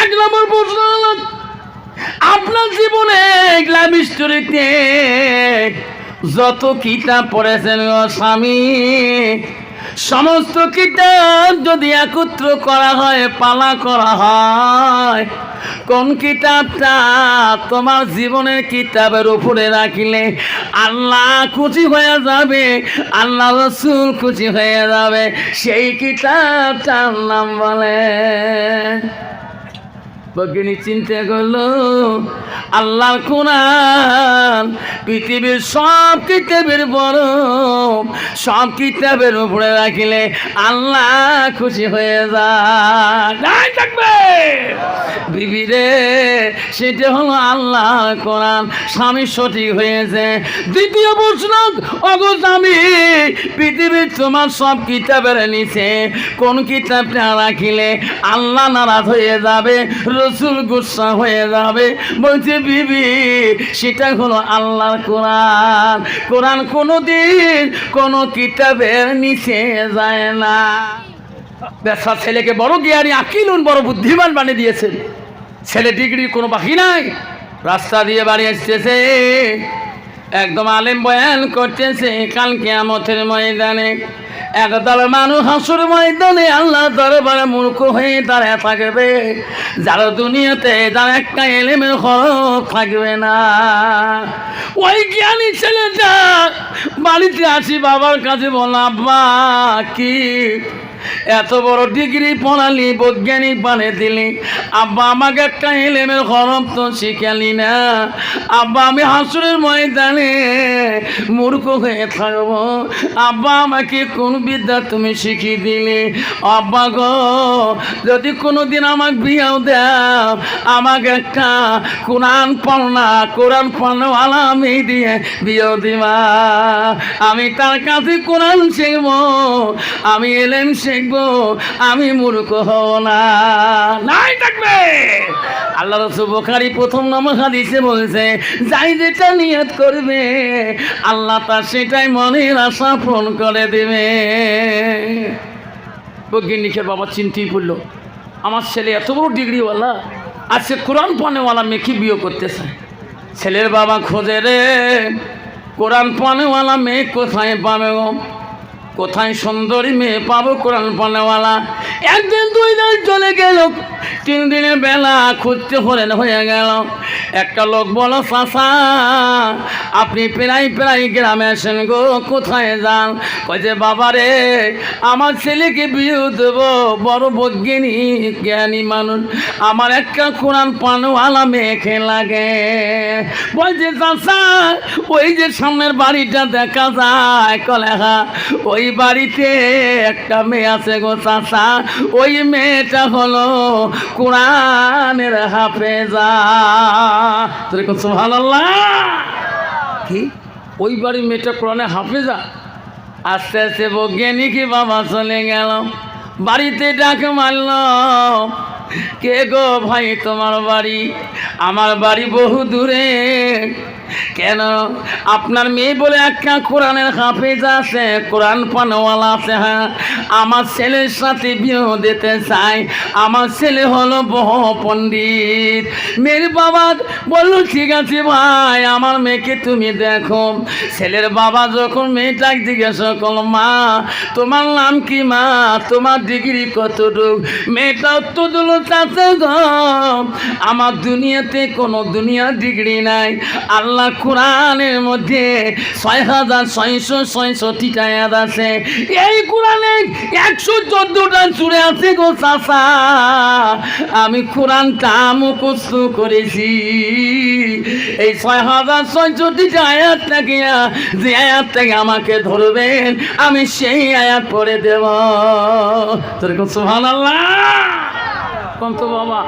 এক নম্বর আপনার জীবনে যত কিতাব পড়েছেন স্বামী, সমস্ত কিতাব যদি একত্র করা হয়, পালা করা হয় কোন কিতাবটা তোমার জীবনের কিতাবের উপরে রাখিলে আল্লাহ খুশি হয়ে যাবে, আল্লাহ রসুল খুশি হয়ে যাবে, সেই কিতাবটার নাম বলে। বগিনী চিন্তা করল আল্লাহর কোরআন পৃথিবীর সব কিতাবের বড় সব কিতাবের উপরে রাখিলে আল্লাহ খুশি হয়ে যায়। থাকবে। বিবি রে সেটা হলো আল্লাহ কোরআন। স্বামী সঠিক হয়েছে। দ্বিতীয় প্রশ্ন অগো স্বামী পৃথিবীর তোমার সব কিতাবের নিচে কোন কিতাবটা রাখিলে আল্লাহ নারাজ হয়ে যাবে? রসুল গুসা হয়ে যাবে। বলছে, বিবি, সেটা হলো আল্লাহর কোরআন। কোরআন কোনো দিন কোনো কিতাবের নিচে যায় না। ব্যবসা ছেলেকে বড় জ্ঞানী আকিলুন বড় বুদ্ধিমান বানিয়ে দিয়েছেন। ছেলে ডিগ্রির কোনো বাকি নাই। রাস্তা দিয়ে বাড়ি আসতেছে। একদম আলেম বয়ান করতেছে কাল কেয়ামতের ময়দানে। একদল মানুষ হাসুর ময়দানে আল্লাহ দরবারে মূর্খ হয়ে দাঁড়ায় থাকবে, যারা দুনিয়াতে যার একটা এলেমের খরচ থাকবে না। ওই জ্ঞানী ছেলেটা বাড়িতে আসি বাবার কাছে বললাম, আব্বা, কি এত বড় ডিগ্রি পড়ালি বৈজ্ঞানিক বানিয়ে দিলি। আব্বা, আমাকে একটা এলেমের খরম তো শিখালি না। আব্বা, আমি হাসুরের ময়দানে মূর্খ হয়ে থাকব। আব্বা, আমাকে কোন বিদ্যা তুমি শিখিয়ে দিলে? আব্বা গো, যদি কোনো দিন আমাকে বিয়েও দাও, আমাকে একটা কোরআন পড়না, কোরআন পড়নাওয়ালা আমি দিয়ে বিয়েও দিবা। আমি তার কাছে কোরআন শিখব। আমি এলেম শিখব আমি মূর্খ হব না। নাই থাকবে! আল্লাহ রসুল বোখারি প্রথম নম্বর হাদিসে বলছে, যাই যেটা নিয়ত করবে, আল্লাহ তার সেটাই মনের আশা পূরণ করে দেবে। বৈজ্ঞানিকের বাবা চিন্তেই পড়ল, আমার ছেলে এত বড় ডিগ্রিওয়ালা আর সে কোরআন পানেওয়ালা মেয়েকে বিয়ে করতে চায় ছেলের বাবা খোঁজে রে, কোরআন পানেওয়ালা মেয়ে কোথায় পাবে গো? কোথায় সুন্দরী মেয়ে পাবো কোরআন পানাওয়ালা একদিন দুই দিন চলে গেল। তিন দিনের বেলা খুঁজতে হলেন হয়ে গেল। একটা লোক বলো চাষা আপনি প্রায় প্রায় গ্রামে আসেন গো, কোথায় যান? কয়েছে বাবা রে, আমার ছেলেকে বিয়ে দেবো, বড় বৈজ্ঞানিক জ্ঞানী মানুষ। আমার একটা কোরআন পানওয়ালা মেয়েকে লাগে। বলছে চাষা ওই যে সামনের বাড়িটা দেখা যায়, কলেহা। ওই বাড়িতে একটা মেয়ে আছে গো চাষা ওই মেয়েটা হলো কোরআনের হাফেজা। তোর কত ভালো কি? ওই বাড়ির মেয়েটা কোরআনে হাফেজা? আস্তে আস্তে বৈজ্ঞানিক বাবা চলে গেল। বাড়িতে ডাক মারল। কে গো ভাই তোমার বাড়ি? আমার বাড়ি বহু দূরে। কেন? আপনার মেয়ে বলে একটা কোরআনের হাফেজ আছে, কোরআন পানওয়ালা আছে হ্যাঁ। আমার ছেলের সাথে বিয়ে দিতে চাই। আমার ছেলে হলো বহ পণ্ডিত। মেয়ের বাবা বলল, ঠিক আছে ভাই, আমার মেয়েকে তুমি দেখো। ছেলের বাবা যখন মেয়েটাকে জিজ্ঞাসা করল, মা, তোমার নাম কি মা? তোমার ডিগ্রি কতটুক? মেয়েটা উত্তর দিল আমার দুনিয়াতে কোনো দুনিয়ার ডিগ্রি নাই। আল্লাহ কোরআনের মধ্যে ছয় হাজার ছয়শো ছয়ষট্টিটা আয়াত আছে। এই কোরআনে একশো চোদ্দোটা চুড়ে আছে গো চাচা। আমি কোরআনটা মুখস্থ করেছি। এই ছয় হাজার ছয়ষট্টিটা আয়াত থেকে, যে আয়াত থেকে আমাকে ধরবেন, আমি সেই আয়াত পড়ে দেব। তোর সুহান আল্লাহ কোন তো বাবা,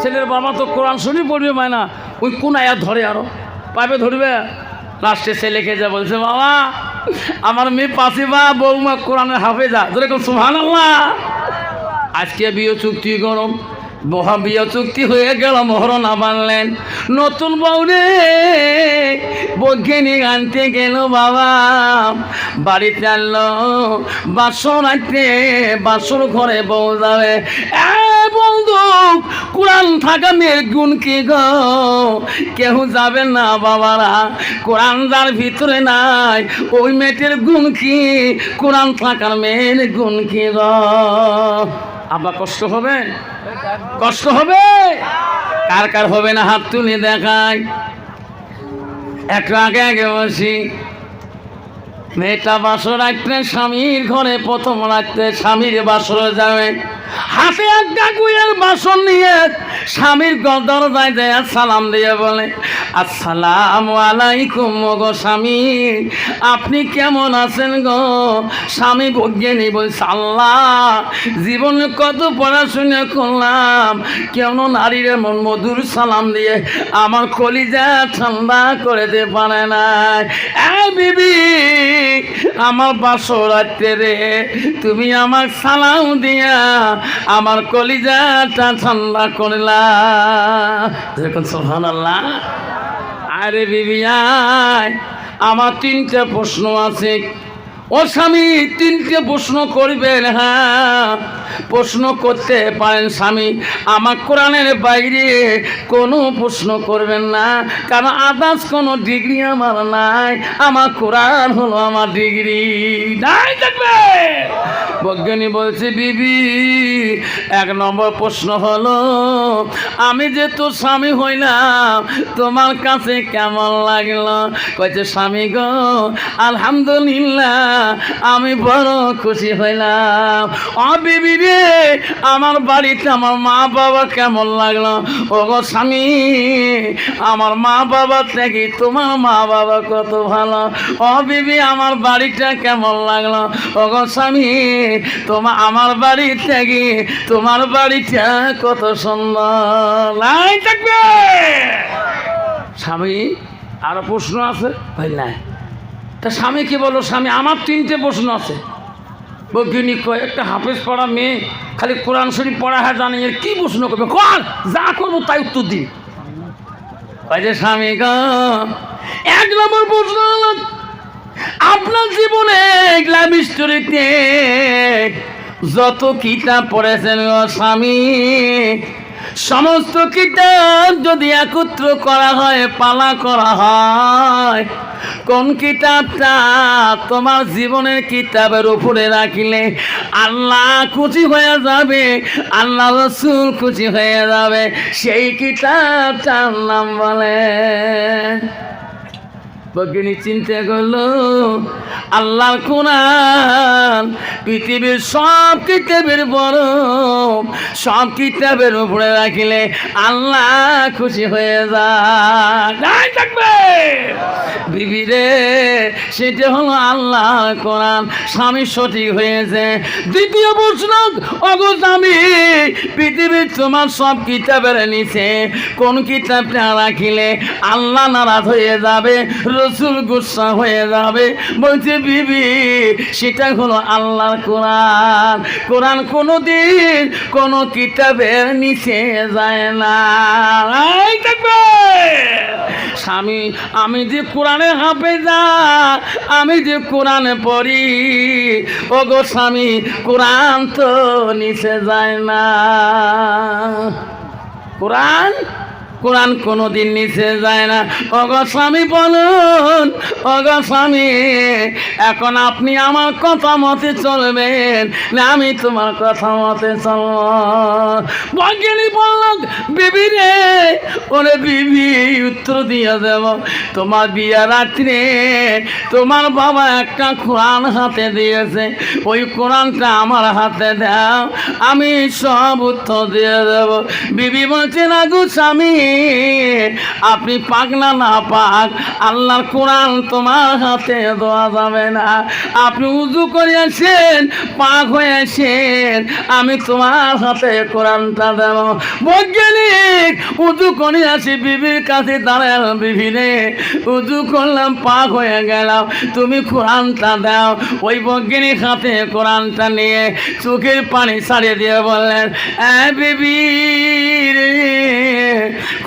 ছেলের বাবা তো কোরআন শুনি পড়বে মায়না ওই কোন আয়াত ধরে আরও? পাবে ধরবে? লাস্টে ছেলেকে যা বলছে, বাবা, আমার মেয়ে পাশে বা বৌমা কোরআনের হাফেজা। যেরকম সুহান আল্লাহ আজকে বিয়ে চুক্তি গরম মহাবিয় চুক্তি হয়ে গেল মোহরণা বানলেন নতুন বউরে বৈজ্ঞানিক আনতে গেল, বাবা। বাড়িতে আনলো বাসন আনতে, বাসর ঘরে বউ যাবে। বন্ধু, কোরআন থাকা মেয়ের গুণ যাবে না বাবারা? কোরআন যার ভিতরে নাই, ওই গুণ কি? কোরআন থাকার মেয়ের গুণ কি গো? আবার কষ্ট হবে? কষ্ট হবে? কার কার হবে না হাত তুলে দেখায়? একটু আগে আগে বসি। মেয়েটা বাসর রাখতে স্বামীর ঘরে প্রথম রাখতে স্বামীর বাসর যাবে। হাতে কুয়ের বাসন নিয়ে স্বামীর দরজায় যায় সালাম দিয়ে বলে, আসসালাম আলাইকুম গো স্বামী, আপনি কেমন আছেন গো? স্বামী বৈজ্ঞানিক বলছে, আল্লাহ, জীবনে কত পড়াশোনা করলাম, কেন নারীর এমন মধুর সালাম দিয়ে আমার কলিজা ঠান্ডা করে দিতে পারে না বিবি, আমার বাসো রাত্রে রে, তুমি আমার সালাম দিয়া আমার কলিজাটা ঠান্ডা করলা সোহান আল্লাহ আরে বিবি আমার তিনটে প্রশ্ন আছে। ও স্বামী, তিনটে প্রশ্ন করবেন হ্যাঁ? প্রশ্ন করতে পারেন স্বামী, আমার কোরআনের বাইরে কোনো প্রশ্ন করবেন না। কারণ আদার্স কোনো ডিগ্রি আমার নাই, আমার কোরআন হলো আমার ডিগ্রি। নাই দেখবে! বৈজ্ঞানিক বলছে, বিবি, এক নম্বর প্রশ্ন হলো, আমি যে তোর স্বামী হইলাম, তোমার কাছে কেমন লাগল? কয়েছে স্বামী গো, আলহামদুলিল্লাহ, আমি বড় খুশি হইলাম। ও বিবি রে, আমার বাড়িতে আমার মা বাবা কেমন লাগল? ও গো স্বামী, আমার মা বাবা থেকে তোমার মা বাবা কত ভালো। ও বিবি, আমার বাড়িটা কেমন লাগল? ও গো স্বামী তোমার আমার বাড়ি থেকে, তোমার বাড়িটা কত সুন্দর। থাকবে! স্বামী, আরও প্রশ্ন আছে? ভাই নাই তা স্বামী কি বলো? স্বামী, আমার তিনটে প্রশ্ন আছে। বৈজ্ঞানিক কয়, একটা হাফেজ পড়া মেয়ে, খালি কোরআন শরীফ পড়া হ্যাঁ জানি এর কি প্রশ্ন করবে? কর, যা করব তাই উত্তর দিন। স্বামী গো, এক নম্বর প্রশ্ন আপনার জীবনে স্টোরিতে যত কিতাব পড়েছেন স্বামী, সমস্ত কিতাব যদি একত্র করা হয়, পালা করা হয়, কোন কিতাবটা তোমার জীবনের কিতাবের উপরে রাখিলে আল্লাহ খুশি হয়ে যাবে, আল্লাহ রসুল খুশি হয়ে যাবে, সেই কিতাবটার নাম বলে। বগিনী চিন্তা করল আল্লাহর কোরআন পৃথিবীর সব কিতাবের বড় সব কিতাবের উপরে রাখিলে আল্লাহ খুশি হয়ে যায়। নাই থাকবে। বিবি রে সেটা হলো আল্লাহ কোরআন। স্বামী সঠিক হয়েছে। দ্বিতীয় প্রশ্ন অগো স্বামী পৃথিবীর তোমার সব কিতাবের নিচে কোন কিতাবটা রাখিলে আল্লাহ নারাজ হয়ে যাবে। রসুল গুসা হয়ে যাবে। বলছে, বিবি, সেটা হলো আল্লাহর কোরআন। কোরআন কোনো দিন কোনো কিতাবের নিচে যায় না। স্বামী, আমি যে কোরআনে হাফে যা আমি যে কোরআনে পড়ি ও গো স্বামী, কোরআন তো নিচে যায় না। কোরআন? কোরআন কোনো দিন নিচে যায় না। অগ স্বামী বলুন অগ স্বামী, এখন আপনি আমার কথা মতে চলবেন না, আমি তোমার কথা মতে চলব। বৈজ্ঞানিক বলল, বিবি রে, ওরে বিবি, উত্তর দিয়ে দেব। তোমার বিয়া রাত্রে তোমার বাবা একটা কোরআন হাতে দিয়েছে। ওই কোরআনটা আমার হাতে দাও, আমি সব উত্তর দিয়ে দেব। বিবি বলছে, না গো স্বামী আপনি পাক না না পাক, আল্লাহর কোরআন তোমার হাতে দেওয়া যাবে না। আপনি উজু করিয়াছেন পাক হয়েছেন আমি তোমার হাতে কোরআনটা দেব। বৈজ্ঞানিক, উজু করিয়াছি বিবির কাছে দাঁড়াল বিভিনে উজু করলাম, পাক হয়ে গেলাম, তুমি কোরআনটা দাও। ওই বৈজ্ঞানিক হাতে কোরআনটা নিয়ে চোখের পানি ছাড়িয়ে দিয়ে বললেন, এ বিবি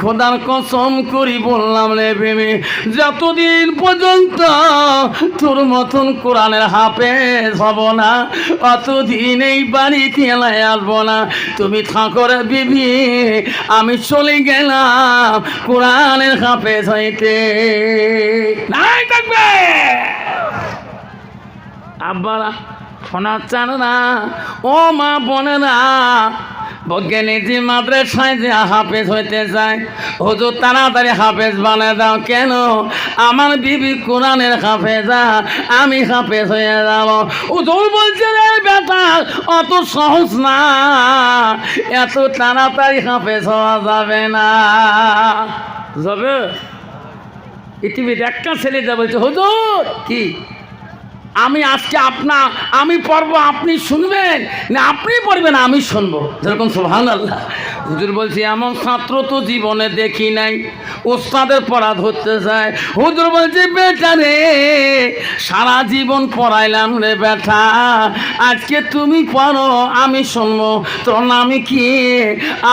খোদার কসম করি বললাম রে বেবি যতদিন পর্যন্ত তোর মতন কোরআনের হাফেজ হব না অতদিন এই বাড়িতে এলাই আসব না। তুমি থাকো রে বিবি আমি চলে গেলাম কোরআনের হাফেজ হইতে। নাই থাকবে! আব্বারা না ও মা বোনেরা বৈজ্ঞানিক যে মাদ্রাসায় যে হাফেজ হইতে চায় হুজুর তাড়াতাড়ি হাফেজ বানিয়ে দাও। কেন? আমার বিবি কোরআনের হাফেজা আমি হাফেজ হয়ে যাব। হুজুর বলছে রে বেটা অত সহজ না। এত তাড়াতাড়ি হাফেজ হওয়া যাবে না। যাবে? পৃথিবীর একটা ছেলে যা বলছে হুজুর কি? আমি আজকে আপনা, আমি পড়ব, আপনি শুনবেন? না আপনি পড়বেন, আমি শুনব। যেরকম সোহান আল্লাহ হুজুর বলছি, এমন ছাত্র তো জীবনে দেখি নাই। ওস্তাদের পড়া ধরতে চায় হুজুর বলছে, বেটা রে, সারা জীবন পড়াইলাম রে বেটা। আজকে তুমি পড়ো, আমি শুনব। তোর নাম কি?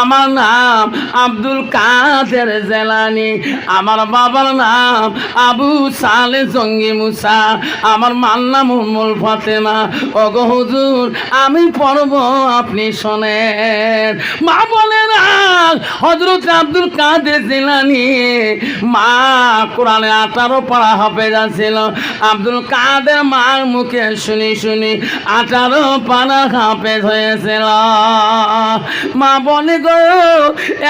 আমার নাম আব্দুল কাদের জেলানি। আমার বাবার নাম আবু সালে জঙ্গি মুসা। আমার মার নাম উম্মুল ফাতেমা। ওগো হুজুর, আমি পড়ব, আপনি শোনেন। মা বলে না হজরত আব্দুল কাদের জেলানি, মা কোরআনে আঠারো পড়া হবে যাচ্ছিল আব্দুল কাদের মার মুখে শুনি শুনি আঠারো পাড়া হাফেজ হয়েছিল। মা বলে, গো,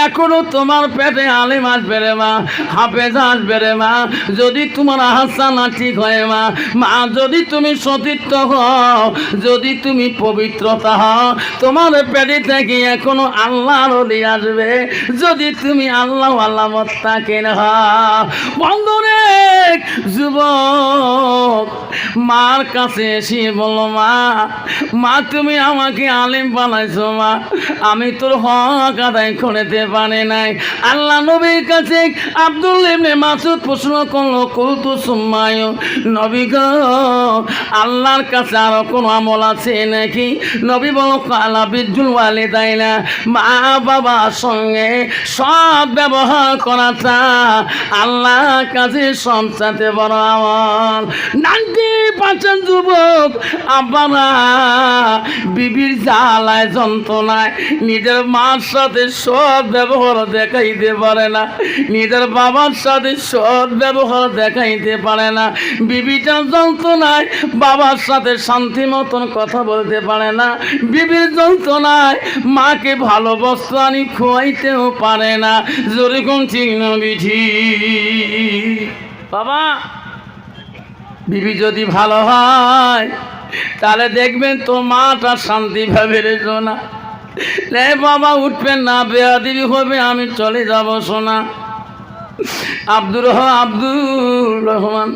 এখনও তোমার পেটে আলিম আসবে রে মা, হাফেজ আসবে রে মা, যদি তোমার হাসানা ঠিক হয় মা মা যদি তুমি সতীর্থ হও, যদি তুমি পবিত্রতা হও তোমার পেটে থেকে এখনও আল্লাহর অলি আসবে। যদি তুমি আল্লাহ আল্লাহ মত্তাকে বন্ধুরে যুবক, মার কাছে এসে বলো, মা মা, তুমি আমাকে আলিম বানাইছো, মা। আমি তোর হক আদায় করতে পারি নাই। আল্লাহ নবীর কাছে আব্দুল ইবনে মাসুদ প্রশ্ন করল কৌতু সুম্মায়। নবী গো আল্লাহর কাছে আরও কোনো আমল আছে নাকি? নবী বলো, কালা বিদ্যুল ওয়ালে তাই না মা বাবার সঙ্গে সব ব্যবহার করাটা আল্লাহ কাছে সবচাতে বড় আমল। নাইনটি পার্সেন্ট যুবক, আব্বারা, বিবির জ্বালায়, যন্ত্রণায়, নিজের মার সাথে সৎ ব্যবহার দেখাইতে পারে না। নিজের বাবার সাথে সৎ ব্যবহার দেখাইতে পারে না। বিবিটা যন্ত্রণায় বাবার সাথে শান্তি মতন কথা বলতে পারে না। বিবির যন্ত্রণায় মাকে ভালো বস্ত্র আনি খোয়াইতেও পারে না। যেরকম ঠিক না বাবা, বিবি যদি ভালো হয়, তাহলে দেখবেন তো মাটা শান্তিভাবে রেখো না। রে বাবা, উঠবেন না, বেয়াদিবি হবে, আমি চলে যাব সোনা। আব্দুর আব্দুর রহমান।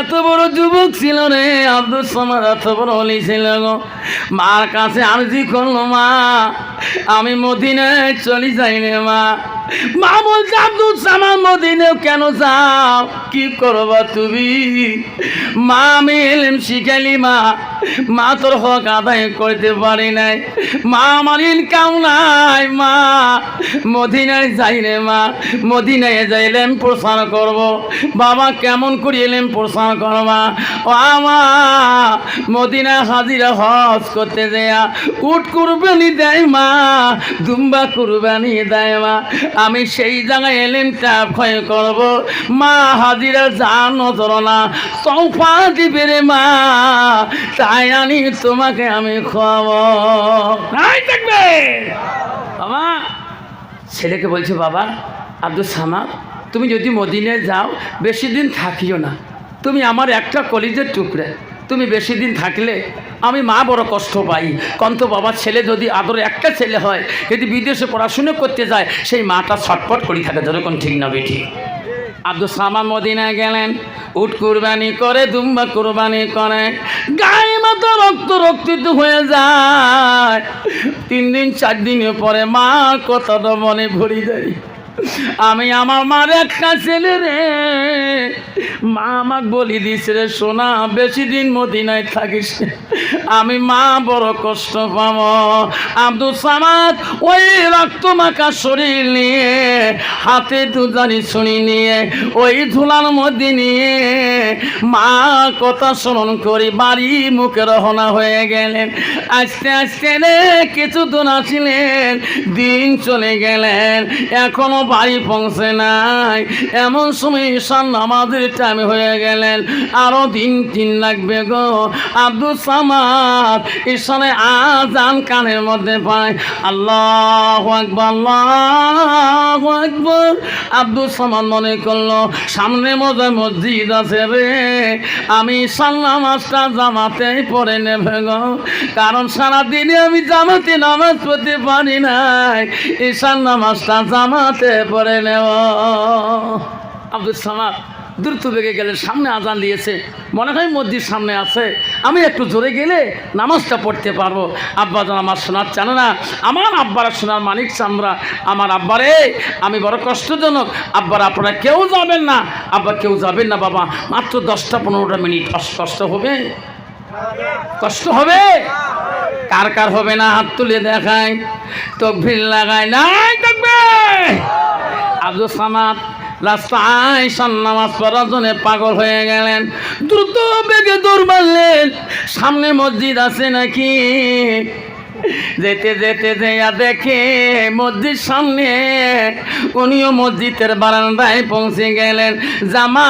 এত বড় যুবক ছিল রে আব্দুল সামাদ এত বড় অলি ছিল গো। মার কাছে আরজি করল মা। আমি মদিনায় চলে যাই রে মা। মা বলছে আব্দুল সামাদ মদিনে কেন যাও? কি করবা তুমি? মা আমি এলেম শিখালি মা। মা তোর হক আদায় করতে পারি নাই। মা আমার ইনকাম নাই, মা। মদিনায় যাই রে, মা। মদিনায় যাইলেম প্রসার করব। বাবা কেমন করে এলেম প্রসার করবা? ও আমা মদিনা হাজিরা হজ করতে দেয়া উট কুরবানি দেয় মা, দুম্বা কুরবানি দেয় মা। আমি সেই জায়গায় ট্যাপ ক্ষয় করব। মা হাজিরা জান নজর না তৌফা দিবে রে মা তাই আনি তোমাকে আমি খাওয়াবো দেখবে বাবা ছেলেকে বলছে বাবা আব্দুল সামাদ তুমি যদি মদিনে যাও বেশি দিন থাকিও না। তুমি আমার একটা কলিজের টুকরে। তুমি বেশি দিন থাকলে আমি মা বড় কষ্ট পাই। কন্ত বাবার ছেলে যদি আদরে একটা ছেলে হয়, যদি বিদেশে পড়াশুনো করতে যায়, সেই মাটা ছটপট করে থাকে, যেরকম ঠিক না বেঠি। আব্দুল সামান মদিনায় গেলেন, উট কুরবানি করে, দুম্বা কুরবানি করে। গায়ে মাথা রক্ত রক্তিত হয়ে যায়। তিন দিন, চার দিনের পরে মা কথাটা মনে ভরি দেয়। আমি আমার মার একটা ছেলে রে। মা আমাকে বলি দিস রে, সোনা, বেশি দিন মদিনায় থাকিস। আমি মা বড় কষ্ট পাব। আব্দুল সামাদ ওই রক্ত মাখা শরীর নিয়ে, হাতে দুজানি শুনি নিয়ে, ওই ধুলার মধ্যে নিয়ে, মা কথা স্মরণ করি, বাড়ি মুখে রহনা হয়ে গেলেন। আস্তে আস্তে রে, কিছু দিন আসিলেন দিন চলে গেলেন। এখনও বাড়ি পৌঁছে নাই। এমন সময় ঈশান নামাজের টাইম হয়ে গেলেন। আরও দিন দিন লাগবে গো। আব্দুল সামাদ ঈশানে আজান কানের মধ্যে পায়। আল্লাহ আকবর আল্লাহ আকবর। আব্দুল সামাদ মনে করল, সামনে মজা মসজিদ আছে রে। আমি ঈশান নামাজটা জামাতেই পরে নেবে গো। কারণ সারাদিনে আমি জামাতে নামাজ পড়তে পারি নাই। ঈশান নামাজটা জামাতে পড়ে নেব আব্দুল সামাদ দ্রুত বেগে গেলে সামনে আজান দিয়েছে। মনে হয় মসজিদ সামনে আছে। আমি একটু জোরে গেলে নামাজটা পড়তে পারব। আব্বা যেন আমার শোনার জানে না। আমার আব্বারা শোনার মানিক চামড়া। আমার আব্বারে, আমি বড় কষ্টজনক। আব্বার আপনারা কেউ যাবেন না। আব্বা কেউ যাবেন না বাবা। মাত্র দশটা পনেরোটা মিনিট। কষ্ট হবে? কষ্ট হবে? কার কার হবে না? হাত তুলে দেখায় তকভির লাগায় নাই থাকবে আব্দুল সামাদ রাস্তায় নামাজ পড়ার জন্য পাগল হয়ে গেলেন। দ্রুত বেগে দৌড় মারলেন। সামনে মসজিদ আছে নাকি? যেতে যেতে যেয়া দেখে মসজিদ সামনে উনিও মসজিদের বারান্দায় পৌঁছে গেলেন। জামা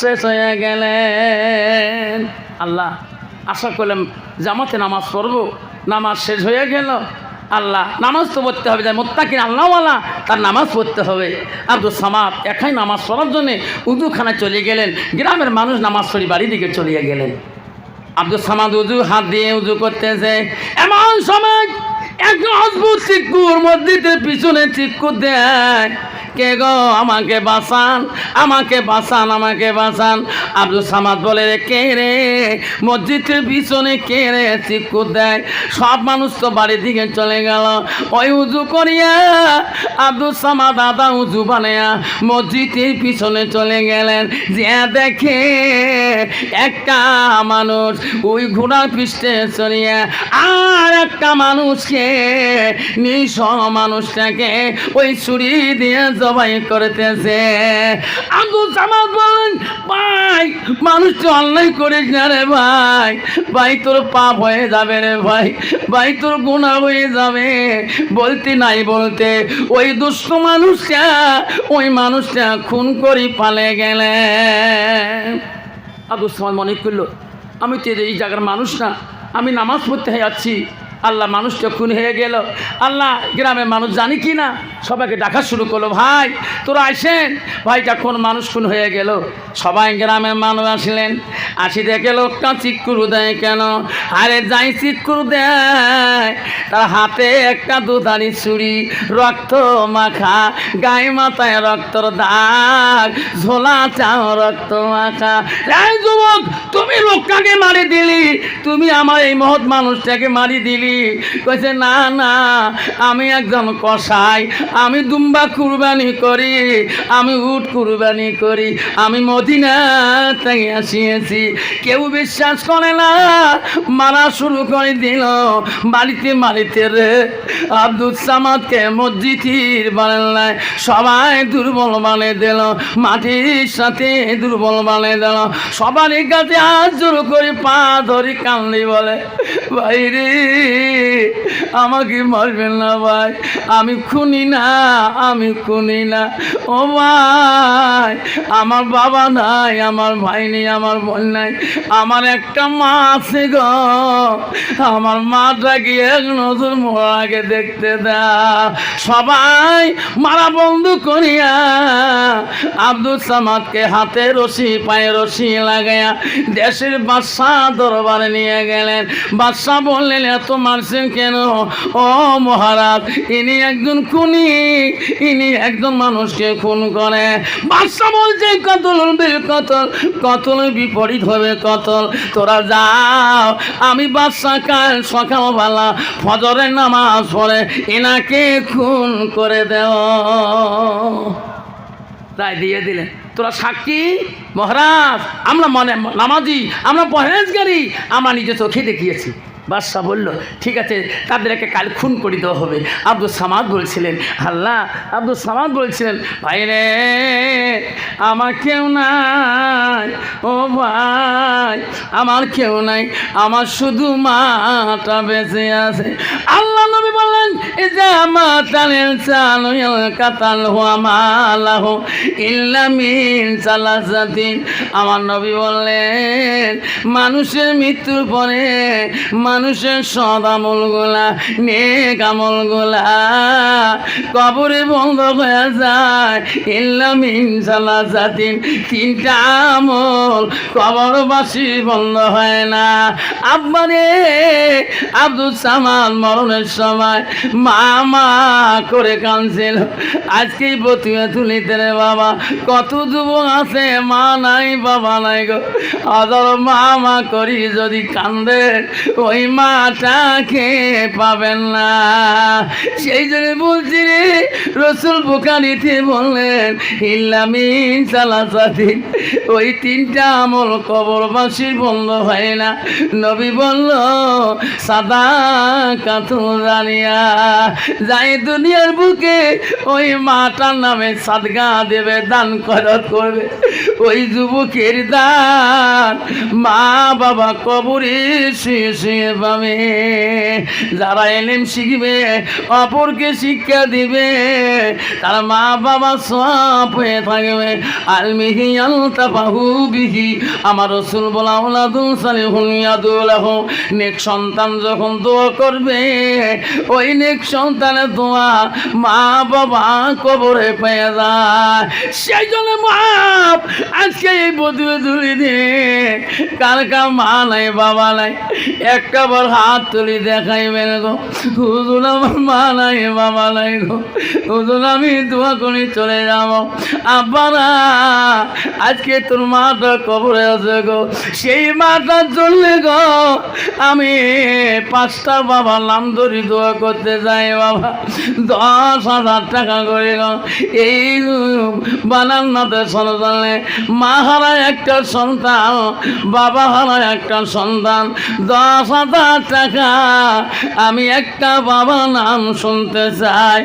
শেষ হয়ে গেলেন। আল্লাহ, আশা করলাম জামাতে নামাজ পড়ব। নামাজ শেষ হয়ে গেল। আল্লাহ নামাজ তো পড়তে হবে যাই মোত্তাকিন আল্লাহওয়ালা, তার নামাজ পড়তে হবে। আব্দুল সামাদ একাই নামাজ পড়ার জন্যে উদুখানায় চলে গেলেন, গ্রামের মানুষ নামাজ পড়ি বাড়ির দিকে চলিয়ে গেলেন। আব্দুল সামাদ উজু, হাত দিয়ে উজু করতেছে। এমন সময় এক অদ্ভুত চিক্কুর মসজিদের পিছনে চিক্কু দেয়। কে গো? আমাকে বাঁচান আমাকে বাঁচান আমাকে বাঁচান। আব্দুল সামাদ বলে রে কে রে? মসজিদের পিছনে কে রে চিক্কু দেয়? সব মানুষ তো বাড়ির দিকে চলে গেল। ওই উজু করিয়া, আব্দুল সামাদ আদা উজু বানায়া মসজিদের পিছনে চলে গেলেন। যে দেখে একটা মানুষ ওই ঘোড়ার পৃষ্ঠে চড়িয়া, আর একটা মানুষকে নিঃস মানুষটাকে ওই ছুরি দিয়ে জবাই করতেছে। আব্দুল সামাদ বলেন, ভাই, মানুষ তো অন্যায় করিস না রে ভাই। ভাই, তোর পাপ হয়ে যাবে রে ভাই। ভাই, তোর গুণা হয়ে যাবে। বলতে নাই বলতে, ওই দুষ্ট মানুষটা, ওই মানুষটা খুন করি পালে গেলে। আব্দুল সামাদ মনে করল, আমি তো এই জায়গার মানুষ না। আমি নামাজ পড়তে যাচ্ছি। আল্লাহ মানুষটা খুন হয়ে গেল। আল্লাহ গ্রামের মানুষ জানি কি না? সবাইকে ডাকা শুরু করল, ভাই, তোরা আসেন। ভাইটা কোন মানুষ খুন হয়ে গেল? সবাই গ্রামের মানুষ আসলেন। আসি দেখে লোকটা চিক্কুরু দেয় কেন? আরে যাই চিক্কুরু দেয়। তার হাতে একটা দুধারি ছুরি, রক্ত মাখা, গায়ে মাথায় রক্তর দাগ, ঝোলা চাও রক্ত মাখা। যুবক, তুমি লোকটাকে মারি দিলি। তুমি আমার এই মহৎ মানুষটাকে মারি দিলি। কইছে, না না, আমি একজন কষাই আমি দুম্বা কুরবানি করি, আমি উট কুরবানি করি, আমি মদিনা থেকে আসিয়েছি। কেউ বিশ্বাস করে না, মারা শুরু করে দিল, বাড়িতে বাড়িতে রে। আব্দুল সামাদকে মসজিদের বানায় সবাই দুর্বল বানে দিল, মাটির সাথে দুর্বল বানে দিল। সবারই কাছে আজ জোর করে পা ধরি কান্দি বলে, ভাই রে আমাকে মারবেন না ভাই। আমি খুনি না, আমি খুনি না। ও ভাই, আমার বাবা নাই, আমার ভাই নেই, আমার বোন নাই। আমার একটা মা আছে গো। আমার মাটাকে এক নতুন মোড়াকে দেখতে দা। সবাই মারা বন্ধু করিয়া আব্দুল সামাদকে হাতে রশি, পায়ে রশি লাগাইয়া দেশের বাদশাহ দরবারে নিয়ে গেলেন। বাদশাহ বললেন, এত মারছেন কেন? ও মহারাজ, ইনি একজন খুনি, ইনি একজন মানুষকে খুন করে। বাদশাহ বলছে কতল কতল কতল বিপরীত হবে কতল? তোরা যাও, আমি বাদশাহ কাল সকালবেলা ফজরের নামাজ পড়ে এনাকে খুন করে দেও রায় দিয়ে দিলেন। তোরা সাক্ষী? মহারাজ, আমরা মনে নামাজি, আমরা পহেজগারি আমরা নিজে চোখে দেখিয়েছি। বাদশাহ বলল, ঠিক আছে, তাদেরকে কাল খুন করে দেওয়া হবে। আব্দুল সামাদ বলছিলেন, আল্লাহ আব্দুল সামাদ বলছিলেন, ভাই রে, আমার কেউ নাই, ও ভাই, আমার কেউ নাই, আমার শুধু মাটা বেঁচে আছে। আল্লাহ নবী বললেন এই যে আমার তালের চাল কাতাল হওয়া মালাহ ইল্লামিন সালাসাতিন। আমার নবী বললেন, মানুষের মৃত্যুর পরে মানুষের সদ আমলগুলা, নেক আমলগুলা। কবরে বন্ধ হয়ে যায় ইল্লামিন সালাসাতিন, তিনটা আমল কবরবাসী বন্ধ হয় না। আব্বারে, আব্দুল সামাদ মরণের সময় মা মা করে কাঁদছিল। আজকেই বতুয়া তুলিতে রে বাবা, কত যুবক আছে, মা নাই, বাবা নাই গো। আদর মা মা করি যদি কান্দে, ওই মাটাকে পাবেন না। সেই জন্য বলছি রে, রসুল বুকারিতে বললেন ইল্লামিন সালাসাতি ওই তিনটা আমল কবরবাসীর বন্ধ হয় না। নবী বলল, সাদা কাতু জানিয়া যাই দুনিয়ার বুকে ওই মাটার নামে সাদগা দেবে, দান খরচ করবে। ওই যুবকের দান মা বাবা কবরে শেষে পাবে যারা এলেম শিখবে, অপরকে শিক্ষা দিবে, তার মা বাবা সব হয়ে থাকবে। আলমিহি আলতা বাহু, আমার রসুল বলা ওলাদুল সালিহুল ইয়াদুলাহ নেক সন্তান যখন দোয়া করবে, ওই নেক সন্তানের দোয়া মা বাবা কবরে পেয়ে যায়। সেই জন্য মা আজকে এই বধুয়ে তুলি দিয়ে কার কার মা নাই, বাবা নাই, একটা বার হাত তুলি দেখাইবেন গো। হুজুর আমার মা নাই, বাবা নাই গো। হুজুর, আমি দোয়া করে, চলে যাব। আব্বারা, আজকে তোর মাটা কবরে আছে গো। সেই মাটা চললে গো, আমি পাঁচটা বাবা নাম ধরি দোয়া করতে যাই, বাবা। দশ হাজার টাকা করে গো। এই বানান নাতে সন্তানে মা হারা একটা সন্তান, বাবা হারা একটা সন্তান। দশ হাজার টাকা আমি একটা বাবা নাম শুনতে চাই।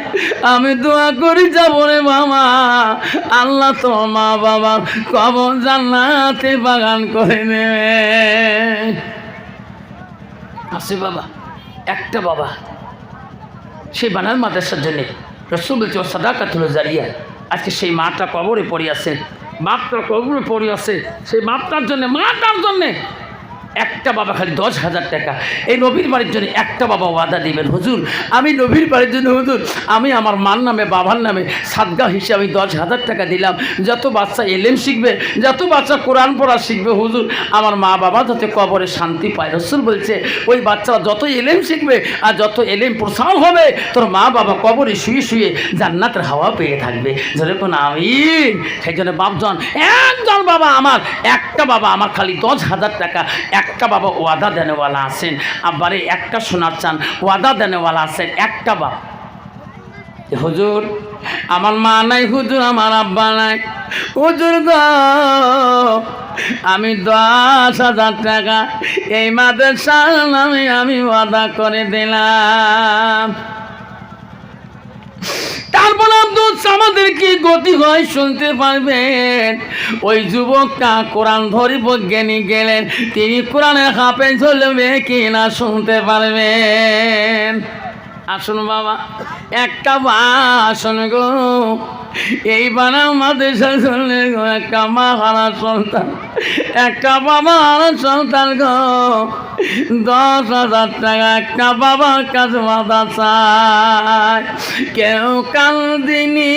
আমি দোয়া করি যাব রে বাবা আল্লাহ তো মা বাবা কবর জান্নাতে বাগান করে নেবে। আসে বাবা, একটা বাবা। সেই বানার মাদ্রাসার জন্যে রসুল বলছে, ও সাদাকাতুল জারিয়া। আজকে সেই মাটা কবরে পড়ে আছে, বাপটা কবরে পড়ে আছে। সেই বাপটার জন্যে, মাটার জন্যে একটা বাবা খালি দশ হাজার টাকা। এই নবীর বাড়ির জন্য একটা বাবা ওয়াদা দিবেন, হুজুর। আমি নবীর বাড়ির জন্য, হুজুর, আমি আমার মার নামে, বাবার নামে সাদগা হিসেবে আমি দশ হাজার টাকা দিলাম। যত বাচ্চা এলেম শিখবে, যত বাচ্চা কোরআন পড়া শিখবে, হুজুর, আমার মা বাবা যাতে কবরে শান্তি পায়। রসুল বলছে, ওই বাচ্চারা যত এলেম শিখবে আর যত এলেম প্রসার হবে, তোর মা বাবা কবরে শুয়ে শুয়ে জান্নাতের হাওয়া পেয়ে থাকবে। যেরকম আমি, সেই জন্য বাপজন, একজন বাবা আমার, একটা বাবা আমার খালি দশ হাজার টাকা একটা বাবা ওয়াদা দেনেওয়ালা আছেন আবারে একটা শোনার চান ওয়াদা দেনেওয়ালা আছেন, একটা বাবা হুজুর, আমার মা নাই, হুজুর আমার আব্বা নাই। হুজুর গো, আমি দশ হাজার টাকা এই মাদ্রাসার আমি আমি ওয়াদা করে দিলাম। তারপর আব্দুল আমাদের কি গতি হয় শুনতে পারবেন? ওই যুবকটা কোরআন ধরিব জ্ঞানী গেলেন। তিনি কোরআনের চলবে কি না শুনতে পারবেন? আসুন বাবা। একটা বাসন গো এই বানা চললে গো, একটা মা হারা সন্তান, একটা বাবা হারা সন্তান গো। দশ হাজার টাকা একটা বাবার কাছে মাথা চায় কেউ কাল দিনি,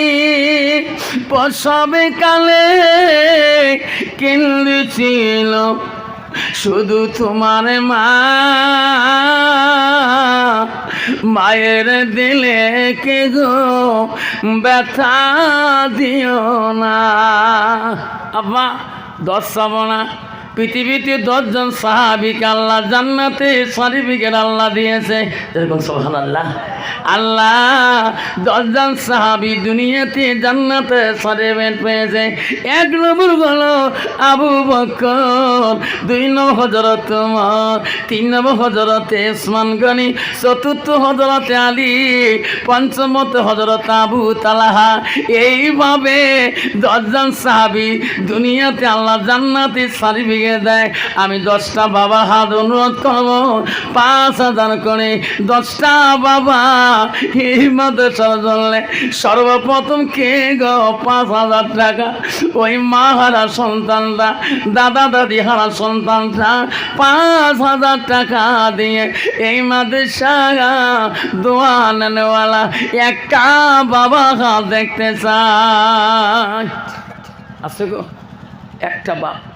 প্রসবে কালে কেন্দ্রেছিল শুধু তোমার মা মায়ের দিলে কে গো ব্যথা দিও না। আব্বা দশ না পৃথিবীতে দশজন সাহাবিকে আল্লাহ জান্নাতে সার্টিফিকেট আল্লাহ দিয়েছে। এরকম সোহান আল্লাহ আল্লাহ দশজন সাহাবি দুনিয়াতে জান্নাতে সার্টিফিকেট পেয়েছে। এক নম্বর হলো আবু বকর, দুই নম্বর হজরত তোমার তিন নম্বর হজরতে ইসমান গনি, চতুর্থ হজরতে আলী পঞ্চমত হজরত আবু তালাহা। এইভাবে দশজন সাহাবি দুনিয়াতে আল্লাহ জান্নাতে সার্টিফিকেট দেয় আমি দশটা বাবা হাত অনুরোধ করব। পাঁচ হাজার করে দশটা বাবা মাদ্রাসার জন্য সর্বপ্রথম কে গো? পাঁচ হাজার টাকা। ওই মা হারা সন্তানটা, দাদা দাদি হারা সন্তানটা পাঁচ হাজার টাকা দিয়ে এই মাদ্রাসা দোয়া নেওয়ালা একটা বাবা হাত দেখতে চায়। আছে গো, একটা বাপ।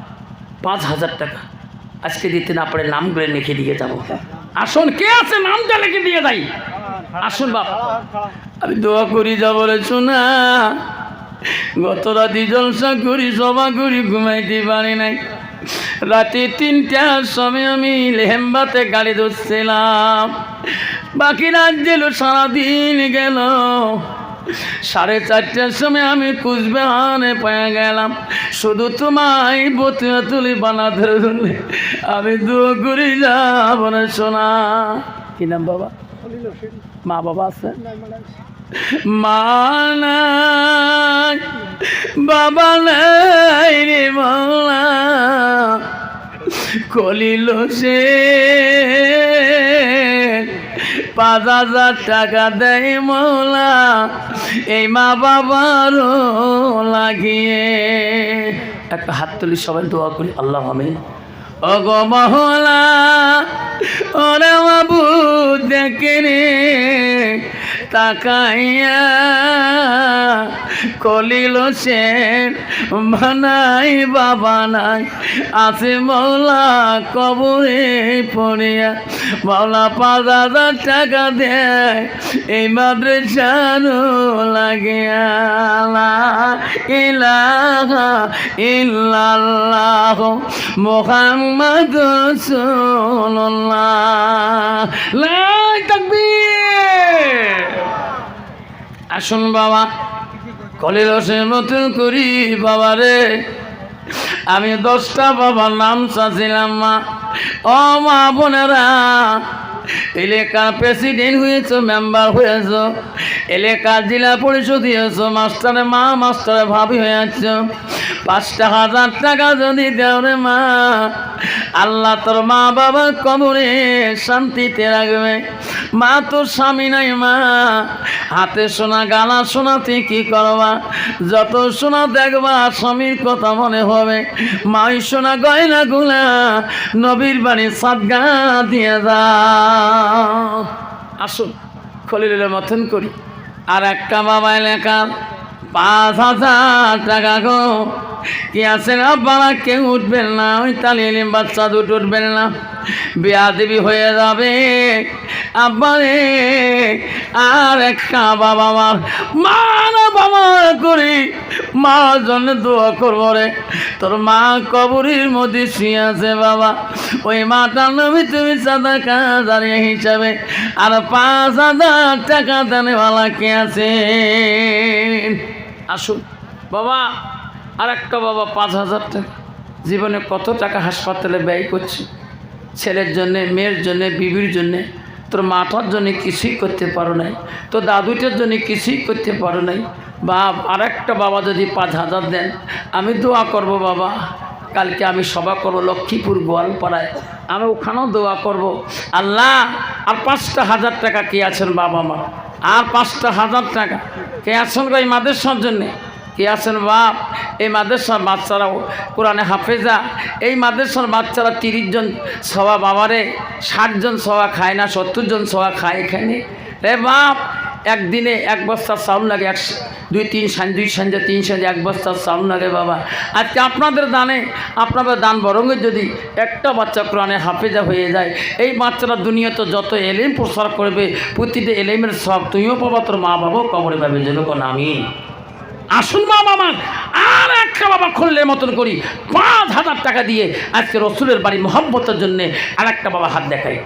পাঁচ হাজার টাকা। আজকে দিতে না পারে নামগুলো লিখে দিয়ে যাব। আসুন কে আছে? নামটা লিখে দিয়ে যাই। আসুন বাপ। আমি দোয়া করি যা বলে শোনা। গত রাতে জলসা করি সভা করি ঘুমাইতে পারি নাই। রাতে তিনটার সময় আমি লেহেম্বাতে গাড়ি ধরছিলাম। বাকি রাত গেল সারাদিন গেল। সাড়ে চারটার সময় আমি কুচবিহারে পেয়ে গেলাম। শুধু তোমায় বতুয়া তুলি বানা ধরে ধরলে, আমি দু করি যাব না শোনা কি নাম বাবা? মা বাবা আছে? মানাই বাবা নাই রে মাওলা কলিল সে, পাঁচ হাজার টাকা দেয় মৌলা, এই মা বাবারও লাগিয়ে। একটা হাত তুলি, সবাই দোয়া করি, আল্লাহ আমি অগ মহলা, ওরে বাবু, দেখে রে তাকাইয়া কলিল সেন বানাই বাবা নাই। আছে মৌলা কবরে পড়িয়া মৌলা পাঁচ হাজার টাকা দেয়, এই মাদ্রাসারও লাগিয়া ইলাহা ইল্লাল্লাহ। মুহাম্মদ তাকবীর। আসুন বাবা, কলিল হোসেন নতুন করি বাবা রে। আমি দশটা বাবার নাম চাচ্ছিলাম মা। ও মা বোনেরা এলাকার প্রেসিডেন্ট হয়েছ মেম্বার হয়েছ এলাকার জেলা পরিষদ হয়েছ, মাস্টারে মা, মাস্টারে ভাবি হয়েছ। পাঁচটা হাজার টাকা যদি দেও রে মা, আল্লাহ তোর মা বাবা কবরে শান্তিতে রাখবে। মা তোর স্বামী নাই মা, হাতে সোনা, গালা শোনাতে কি করবা? যত সোনা দেখবা, স্বামীর কথা মনে হবে। মাই সোনা, গয়না, গুলা নবীর বাড়ি সাদগা দিয়ে দাও আসুন খলিলের মতন করি। আর একটা বাবা এলাকা পাঁচ হাজার টাকা গো। কি আছেন আপনারা কেউ উঠবেন না, ওই তালিম বাচ্চা দুটো উঠবেন না। বিয়া দেবী হয়ে যাবে। আব্বারে, আর একটা বাবা মার মা না বাবা করি মার জন্য দোয়া করব রে। তোর মা কবরের মধ্যে শুয়ে আছে বাবা। ওই মাটার নবী তুমি সাদা কাজারিয়া হিসাবে। আর পাঁচ হাজার টাকা দানেওয়ালা কে আছে? আসুন। বাবা আর একটা বাবা পাঁচ হাজার টাকা। জীবনে কত টাকা হাসপাতালে ব্যয় করছে? ছেলের জন্যে, মেয়ের জন্যে, বিবির জন্যে। তোর মাটার জন্য কিছুই করতে পারো নাই। তোর দাদুটার জন্য কিছুই করতে পারো নাই। বাপ, আর একটা বাবা যদি পাঁচ হাজার দেন, আমি দোয়া করব বাবা। কালকে আমি সভা করব লক্ষ্মীপুর গোয়ালপাড়ায়। আমি ওখানেও দোয়া করব। আল্লাহ, আর পাঁচটা হাজার টাকা কে আছেন বাবা মা? আর পাঁচটা হাজার টাকা কে আছেন এই মাদেশার জন্যে? আছেন বাপ, এই মাদ্রাসার বাচ্চারা কোরআনে হাফেজা। এই মাদ্রাসার বাচ্চারা তিরিশ জন সবা বাবারে, ষাট জন সবা খায় না, সত্তর জন সবা খায় এখানে। রে বাপ, একদিনে এক বস্তা চাউল লাগে এক দুই তিন সান দুই সাঁজে, তিন সাঁজে এক বস্তা চাউল লাগে বাবা। আজকে আপনাদের দানে, আপনাদের দান বরঙ্গে যদি একটা বাচ্চা কোরআনে হাফেজা হয়ে যায়, এই বাচ্চারা দুনিয়াতে যত এলেম প্রসার করবে, প্রতিটি এলেমের সব তুমিও পাবা, তোর মা বাবাও কবরে পাবে যেরকম আমি আসুন মা বাবা, আর একটা বাবা খুললে মতন করি। পাঁচ হাজার টাকা দিয়ে আজকে রসুলের বাড়ি মোহাম্মতের জন্যে আর একটা বাবা হাত দেখাই।